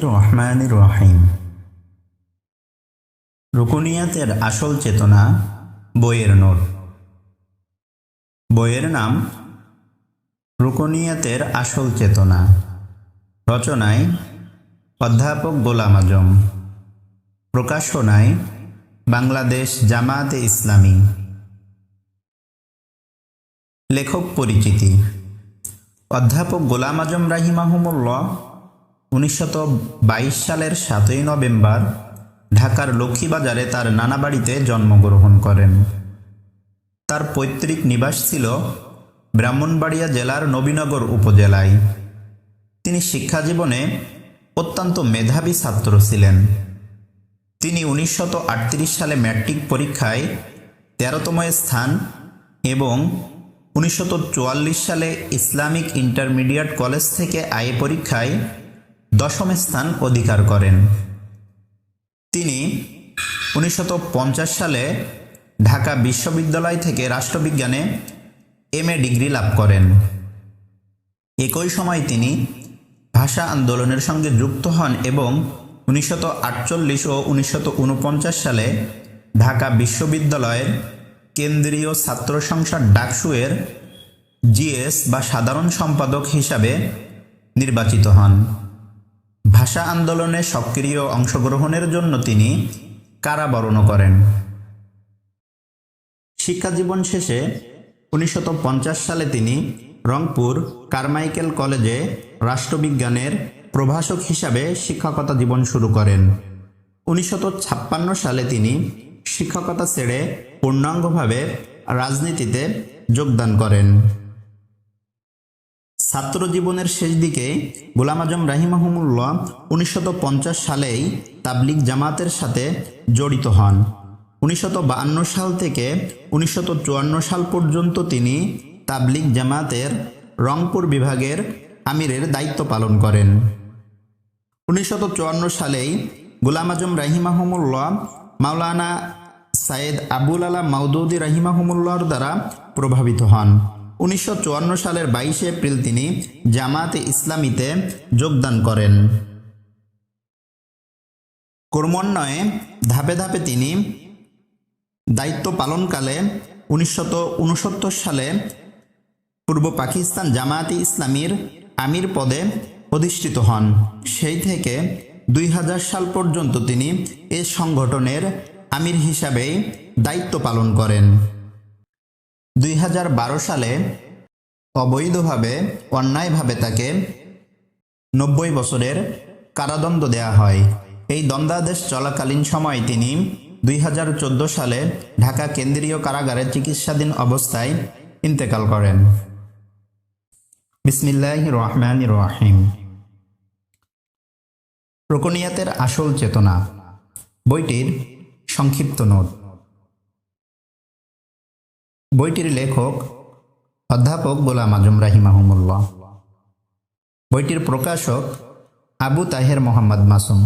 রহমান রহিম। রুকুনিয়াতের আসল চেতনা বইয়ের নোট বইয়ের নাম রুকনিয়াতের আসল চেতনা। রচনায় অধ্যাপক গোলাম আজম। প্রকাশনায় বাংলাদেশ জামায়াতে ইসলামী। লেখক পরিচিতি। অধ্যাপক গোলাম আজম রাহিমাহুমুল্লাহ উনিশশত বাইশ সালের সাতই নভেম্বর ঢাকার লক্ষ্মীবাজারে তার নানা বাড়িতে জন্মগ্রহণ করেন। তার পৈতৃক নিবাস ছিল ব্রাহ্মণবাড়িয়া জেলার নবীনগর উপজেলায়। তিনি শিক্ষা জীবনে অত্যন্ত মেধাবী ছাত্র ছিলেন। তিনি উনিশশত সালে ম্যাট্রিক পরীক্ষায় তেরোতম স্থান এবং উনিশশত সালে ইসলামিক ইন্টারমিডিয়েট কলেজ থেকে আয়ে পরীক্ষায় দশম স্থান অধিকার করেন। তিনি উনিশশত সালে ঢাকা বিশ্ববিদ্যালয় থেকে রাষ্ট্রবিজ্ঞানে এম এ ডিগ্রি লাভ করেন। একই সময় তিনি ভাষা আন্দোলনের সঙ্গে যুক্ত হন এবং আটচল্লিশ ও উনিশশত সালে ঢাকা বিশ্ববিদ্যালয়ের কেন্দ্রীয় ছাত্র সংসদ ডাকসুয়ের জিএস বা সাধারণ সম্পাদক হিসাবে নির্বাচিত হন। ভাষা আন্দোলনে সক্রিয় অংশগ্রহণের জন্য তিনি কারাবরণ করেন। শিক্ষাজীবন শেষে উনিশশত সালে তিনি রংপুর কারমাইকেল কলেজে রাষ্ট্রবিজ্ঞানের প্রভাষক হিসাবে শিক্ষকতা জীবন শুরু করেন। উনিশশত সালে তিনি শিক্ষকতা ছেড়ে পূর্ণাঙ্গভাবে রাজনীতিতে যোগদান করেন। ছাত্র জীবনের শেষ দিকে গোলাম আজম রাহিমাহমুল্লাহ উনিশশত সালেই তাবলিগ জামাতের সাথে জড়িত হন। উনিশশত সাল থেকে উনিশশত সাল পর্যন্ত তিনি তাবলিগ জামাতের রংপুর বিভাগের আমিরের দায়িত্ব পালন করেন। উনিশশত সালেই গোলাম আজম রাহিমাহমুল্লাহ মাওলানা সাইদ আবুল আলা মাউদুদি রাহিমাহমুল্লাহর দ্বারা প্রভাবিত হন। উনিশশো চুয়ান্ন সালের বাইশে এপ্রিল তিনি জামাতে ইসলামীতে যোগদান করেন। কর্মন্বয়ে ধাপে ধাপে তিনি দায়িত্ব পালনকালে উনিশশত সালে পূর্ব পাকিস্তান জামায়াতে ইসলামীর আমির পদে অধিষ্ঠিত হন। সেই থেকে দুই হাজার সাল পর্যন্ত তিনি এ সংগঠনের আমির হিসাবেই দায়িত্ব পালন করেন। দুই হাজার বারো সালে অবৈধভাবে, অন্যায়ভাবে তাকে নব্বই বছরের কারাদণ্ড দেয়া হয়। এই দ্বন্দ্বাদেশ চলাকালীন সময় তিনি দুই হাজার চোদ্দ সালে ঢাকা কেন্দ্রীয় কারাগারে চিকিৎসাধীন অবস্থায় ইন্তেকাল করেন। বিসমিল্লাহ রহমান রহিম। রোকনিয়াতের আসল চেতনা, বইটির সংক্ষিপ্ত নোট। বইটির লেখক, অধ্যাপক গোলাম আজম রাহিমাহমুল্লাহ। বইটির প্রকাশক আবু তাহের মোহাম্মদ মাসুম।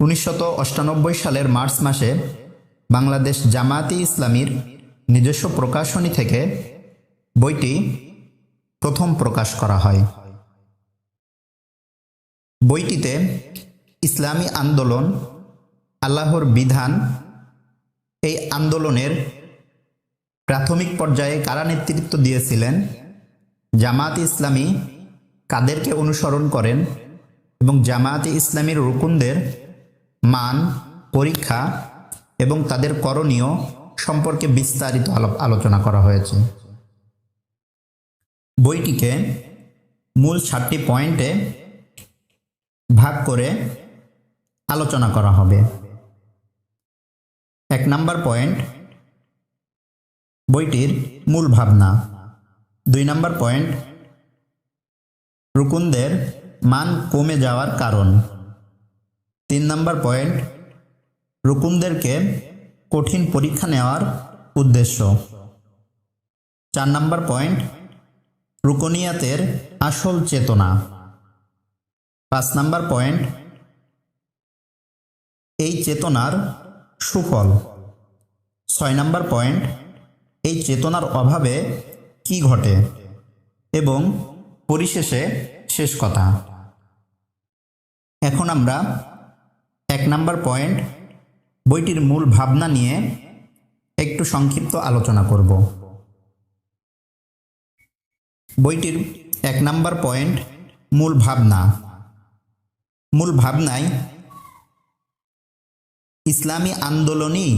উনিশশত সালের মার্চ মাসে বাংলাদেশ জামায়াতে ইসলামীর নিজস্ব প্রকাশনী থেকে বইটি প্রথম প্রকাশ করা হয়। বইটিতে ইসলামী আন্দোলন, আল্লাহর বিধান, এই আন্দোলনের প্রাথমিক পর্যায়ে কারা নেতৃত্ব দিয়েছিলেন? জামাত ইসলামী কাদেরকে অনুসরণ করেন এবং জামায়াতে ইসলামীর রুকুনদের মান, পরীক্ষা এবং তাদের করণীয় সম্পর্কে বিস্তারিত আলোচনা করা হয়েছে। বইটিকে মূল সাতটি পয়েন্টে ভাগ করে আলোচনা করা হবে। এক নাম্বার পয়েন্ট বইটির মূল ভাবনা। দুই নম্বর পয়েন্ট, রুকুনদের মান কমে যাওয়ার কারণ। তিন নম্বর পয়েন্ট, রুকুনদেরকে কঠিন পরীক্ষা নেওয়ার উদ্দেশ্য। চার নাম্বার পয়েন্ট, রুকনিয়াতের আসল চেতনা। পাঁচ নাম্বার পয়েন্ট, এই চেতনার সুফল। ছয় নাম্বার পয়েন্ট এই চেতনার অভাবে কি ঘটে? এবং পরিশেষে শেষ কথা। এখন আমরা এক নাম্বার পয়েন্ট, বইটির মূল ভাবনা নিয়ে একটু সংক্ষিপ্ত আলোচনা করব। বইটির এক নাম্বার পয়েন্ট, মূল ভাবনা। মূল ভাবনায়, ইসলামী আন্দোলনই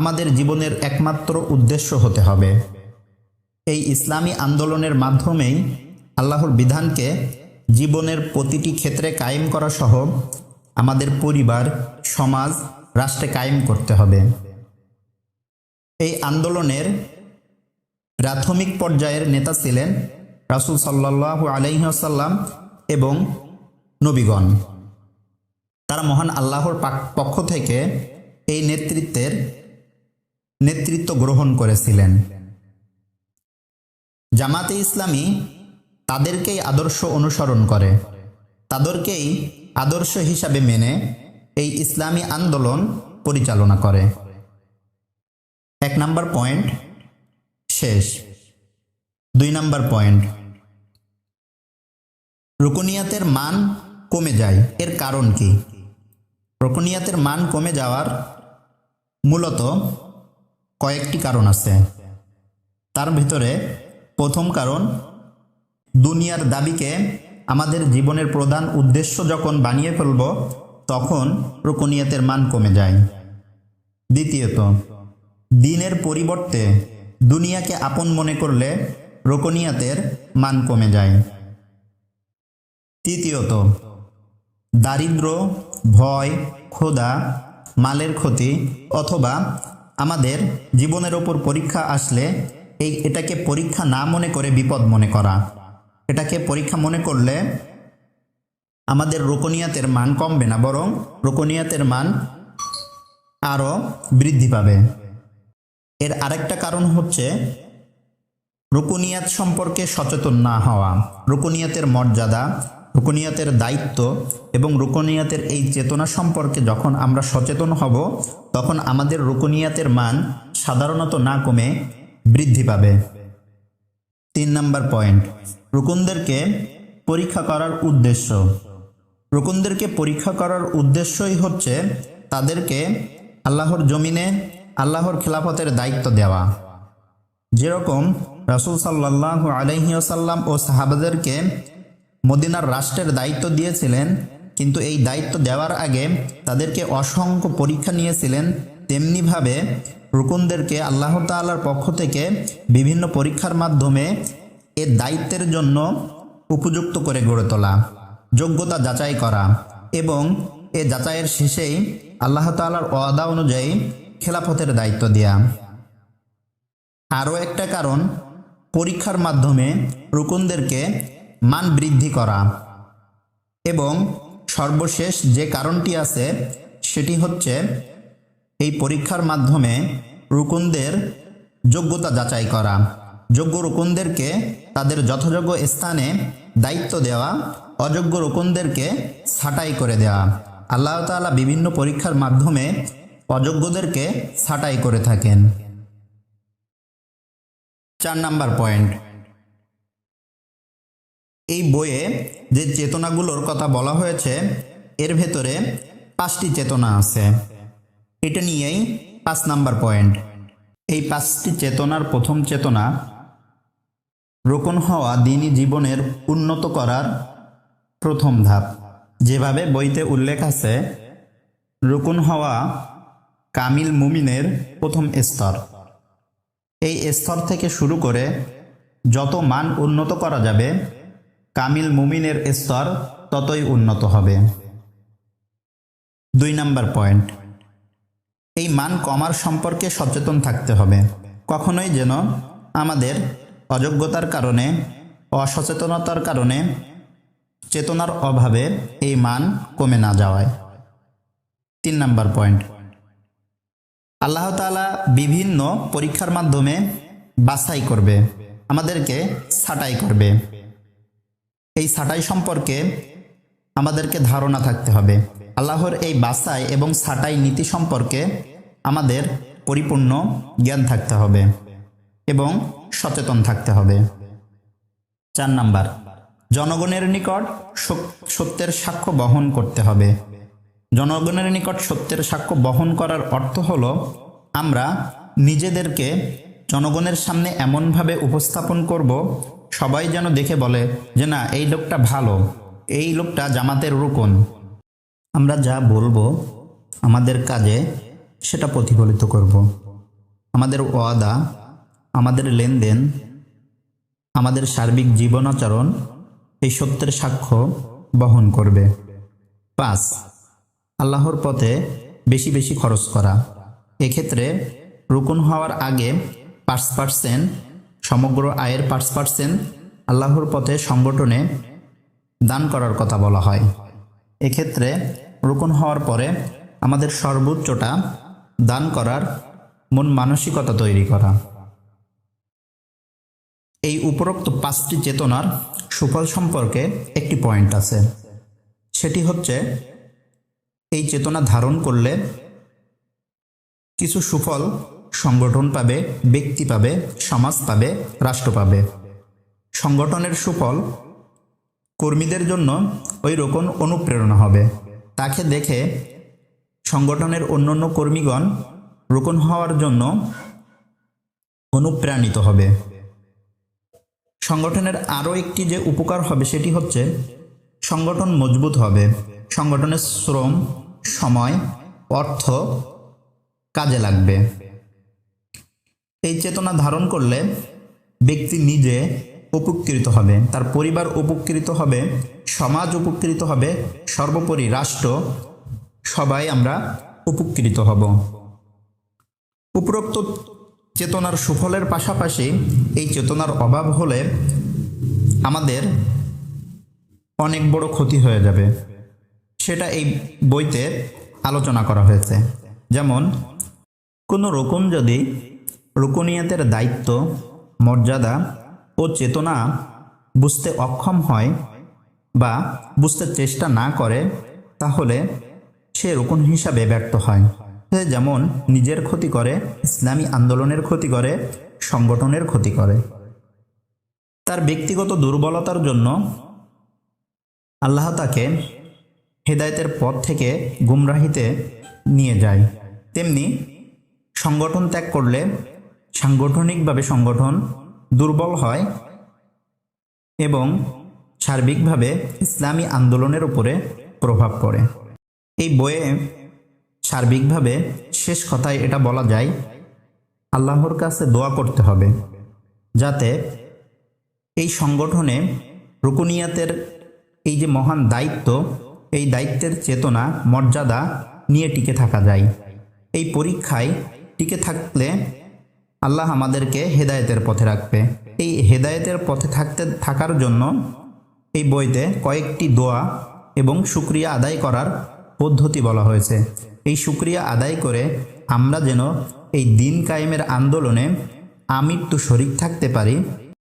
আমাদের জীবনের একমাত্র উদ্দেশ্য হতে হবে। এই ইসলামী আন্দোলনের মাধ্যমেই আল্লাহর বিধানকে জীবনের প্রতিটি ক্ষেত্রে কায়েম করা সহ আমাদের পরিবার, সমাজ, রাষ্ট্রে কায়েম করতে হবে। এই আন্দোলনের প্রাথমিক পর্যায়ের নেতা ছিলেন রাসুল সাল্লাহ আলাইসাল্লাম এবং নবীগণ। তারা মহান আল্লাহর পাক- পক্ষ থেকে এই নেতৃত্বের নেতৃত্ব গ্রহণ করেছিলেন। জামাতে ইসলামী তাদেরকেই আদর্শ অনুসরণ করে, তাদেরকেই আদর্শ হিসাবে মেনে এই ইসলামী আন্দোলন পরিচালনা করে। এক নাম্বার পয়েন্ট শেষ। দুই নাম্বার পয়েন্ট, রুকুনিয়াতের মান কমে যায়, এর কারণ কি? রুকুনিয়াতের মান কমে যাওয়ার মূলত কয়েকটি কারণ আছে। তার ভিতরে প্রথম কারণ, দুনিয়ার দাবিকে আমাদের জীবনের প্রধান উদ্দেশ্য যখন বানিয়ে ফেলব, তখন রুকুনিয়াতের মান কমে যায়। দ্বিতীয়ত, দিনের পরিবর্তে দুনিয়াকে আপন মনে করলে রোকনিয়াতের মান কমে যায়। তৃতীয়ত, দারিদ্র, ভয়, ক্ষুধা, মালের ক্ষতি অথবা আমাদের জীবনের ওপর পরীক্ষা আসলে এই এটাকে পরীক্ষা না মনে করে বিপদ মনে করা। এটাকে পরীক্ষা মনে করলে আমাদের রোকনিয়াতের মান কমবে না, বরং রোকনিয়াতের মান আরও বৃদ্ধি পাবে। এর আরেকটা কারণ হচ্ছে রুকুনিয়াত সম্পর্কে সচেতন না হওয়া। রুকুনিয়াতের মর্যাদা রুকুনিয়াতের দায়িত্ব এবং রুকনিয়াতের এই চেতনা সম্পর্কে যখন আমরা সচেতন হব, তখন আমাদের রুকুনিয়াতের মান সাধারণত না কমে বৃদ্ধি পাবে। তিন নম্বর পয়েন্ট, রুকুনদেরকে পরীক্ষা করার উদ্দেশ্য। রুকুনদেরকে পরীক্ষা করার উদ্দেশ্যই হচ্ছে তাদেরকে আল্লাহর জমিনে, আল্লাহর খেলাফতের দায়িত্ব দেওয়া। যেরকম রাসুল সাল্লাহ আলহিউসাল্লাম ও সাহাবাদেরকে মদিনার রাষ্ট্রের দায়িত্ব দিয়েছিলেন, কিন্তু এই দায়িত্ব দেওয়ার আগে তাদেরকে অসংখ্য পরীক্ষা নিয়েছিলেন। তেমনিভাবে রুকুনদেরকে আল্লাহ তাল্লার পক্ষ থেকে বিভিন্ন পরীক্ষার মাধ্যমে এ দায়িত্বের জন্য উপযুক্ত করে গড়ে তোলা, যোগ্যতা যাচাই করা এবং এ যাচাইয়ের শেষেই আল্লাহ তাল্লার ওয়াদা অনুযায়ী খেলাফতের দায়িত্ব দেয়া। আরও একটা কারণ, পরীক্ষার মাধ্যমে রুকুনদেরকে মান বৃদ্ধি করা। এবং সর্বশেষ যে কারণটি আছে, সেটি হচ্ছে এই পরীক্ষার মাধ্যমে রুকুনদের যোগ্যতা যাচাই করা। যোগ্য রুকুনদেরকে তাদের যথাযোগ্য স্থানে দায়িত্ব দেওয়া, অযোগ্য রুকুনদেরকে ছাঁটাই করে দেওয়া। আল্লাহ তাআলা বিভিন্ন পরীক্ষার মাধ্যমে অযোগ্যদেরকে ছাঁটাই করে থাকেন। চার নাম্বার পয়েন্ট। এই বইয়ে যে চেতনাগুলোর কথা বলা হয়েছে, এর ভেতরে পাঁচটি চেতনা আছে। এটা নিয়েই পাঁচ নাম্বার পয়েন্ট। এই পাঁচটি চেতনার প্রথম চেতনা, রোকন হওয়া দিনই জীবনের উন্নত করার প্রথম ধাপ। যেভাবে বইতে উল্লেখ আছে, রুকুন হওয়া কামিল মুমিনের প্রথম স্তর। এই স্তর থেকে শুরু করে যত মান উন্নত করা যাবে কামিল মুমিনের স্তর ততই উন্নত হবে। দুই নাম্বার পয়েন্ট। এই মান কমার সম্পর্কে সচেতন থাকতে হবে। কখনোই যেন আমাদের অযোগ্যতার কারণে, অসচেতনতার কারণে চেতনার অভাবে এই মান কমে না যাওয়ায়। তিন নাম্বার পয়েন্ট। আল্লাহ তাআলা বিভিন্ন পরীক্ষার মাধ্যমে বাছাই করবে, আমাদেরকে ছাঁটাই করবে। এই ছাঁটাই সম্পর্কে আমাদেরকে ধারণা থাকতে হবে। আল্লাহর এই বাছাই এবং ছাঁটাই নীতি সম্পর্কে আমাদের পরিপূর্ণ জ্ঞান থাকতে হবে এবং সচেতন থাকতে হবে। চার নাম্বার, জনগণের নিকট সত্যের সাক্ষ্য বহন করতে হবে। জনগণের নিকট সত্যের সাক্ষ্য বহন করার অর্থ হল আমরা নিজেদেরকে জনগণের সামনে এমনভাবে উপস্থাপন করব সবাই যেন দেখে বলে যে, না, এই লোকটা ভালো। এই লোকটা জামাতের রুকন। আমরা যা বলব, আমাদের কাজে সেটা প্রতিফলিত করব। আমাদের ওয়াদা, আমাদের লেনদেন, আমাদের সার্বিক জীবনাচরণ এই সত্যের সাক্ষ্য বহন করবে। পাঁচ, আল্লাহর পথে বেশি বেশি খরচ করা। এক্ষেত্রে রুকুন হওয়ার আগে পাঁচ পার্সেন্ট সমগ্র আয়ের পাঁচ পার্সেন্ট আল্লাহর পথে সংগঠনে দান করার কথা বলা হয়। এক্ষেত্রে রুকুন হওয়ার পরে আমাদের সর্বোচ্চটা দান করার মন মানসিকতা তৈরি করা। এই উপরোক্ত পাঁচটি চেতনার সুফল সম্পর্কে একটি পয়েন্ট আছে। সেটি হচ্ছে, এই চেতনা ধারণ করলে কিছু সুফল সংগঠন পাবে, ব্যক্তি পাবে, সমাজ পাবে, রাষ্ট্র পাবে। সংগঠনের সুফল কর্মীদের জন্য ওই রকম অনুপ্রেরণা হবে। তাকে দেখে সংগঠনের অন্যান্য কর্মীগণ রোকন হওয়ার জন্য অনুপ্রাণিত হবে। সংগঠনের আরও একটি যে উপকার হবে সেটি হচ্ছে সংগঠন মজবুত হবে। সংগঠনের শ্রম, সময়, অর্থ কাজে লাগবে। এই চেতনা ধারণ করলে ব্যক্তি নিজে উপকৃত হবে, তার পরিবার উপকৃত হবে, সমাজ উপকৃত হবে, সর্বোপরি রাষ্ট্র, সবাই আমরা উপকৃত হব। উপরোক্ত চেতনার সুফলের পাশাপাশি এই চেতনার অভাব হলে আমাদের অনেক বড় ক্ষতি হয়ে যাবে। সেটা এই বইতে আলোচনা করা হয়েছে। যেমন, কোনো রকম যদি রুকুনিয়াতের দায়িত্ব, মর্যাদা ও চেতনা বুঝতে অক্ষম হয় বা বুঝতে চেষ্টা না করে, তাহলে সে রুকুন হিসাবে ব্যর্থ হয়। সে যেমন নিজের ক্ষতি করে, ইসলামী আন্দোলনের ক্ষতি করে, সংগঠনের ক্ষতি করে। তার ব্যক্তিগত দুর্বলতার জন্য আল্লাহ তাকে হেদায়েতের পথ থেকে গুমরাহিতে নিয়ে যায়। তেমনি সংগঠন ত্যাগ করলে সাংগঠনিকভাবে সংগঠন দুর্বল হয় এবং সার্বিকভাবে ইসলামী আন্দোলনের উপরে প্রভাব পড়ে। এই বইয়ে সার্বিকভাবে শেষ কথায় এটা বলা যায়, আল্লাহর কাছে দোয়া করতে হবে যাতে এই সংগঠনে রুকুনিয়াতের এই যে মহান দায়িত্ব, এই দায়িত্বের চেতনা, মর্যাদা নিয়ে টিকে থাকা যায়। এই পরীক্ষায় টিকে থাকলে আল্লাহ আমাদেরকে হেদায়েতের পথে রাখবে। এই হেদায়েতের পথে থাকতে, থাকার জন্য এই বইতে কয়েকটি দোয়া এবং শুক্রিয়া আদায় করার পদ্ধতি বলা হয়েছে। এই শুক্রিয়া আদায় করে আমরা যেন এই দিন কায়েমের আন্দোলনে আমৃত্যু শরিক থাকতে পারি,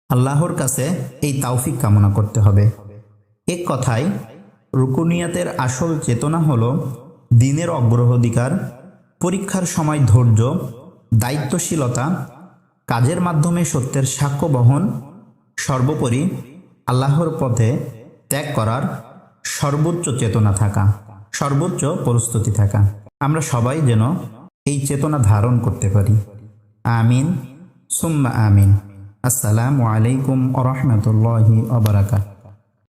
আল্লাহর কাছে এই তাওফিক কামনা করতে হবে। এক কথায়, রুকুনিয়াতের আসল চেতনা হলো দিনের অগ্রাধিকার, পরীক্ষার সময় ধৈর্য দায়িত্বশীলতা, কাজের মাধ্যমে সত্যের সাক্ষ্য বহন, সর্বোপরি আল্লাহর পথে ত্যাগ করার সর্বোচ্চ চেতনা থাকা, সর্বোচ্চ প্রস্তুতি থাকা। আমরা সবাই যেন এই চেতনা ধারণ করতে পারি। আমিন। সুম্মা আমিন। আসসালামু আলাইকুম আ রহমতুল্লাহি আবরাকাত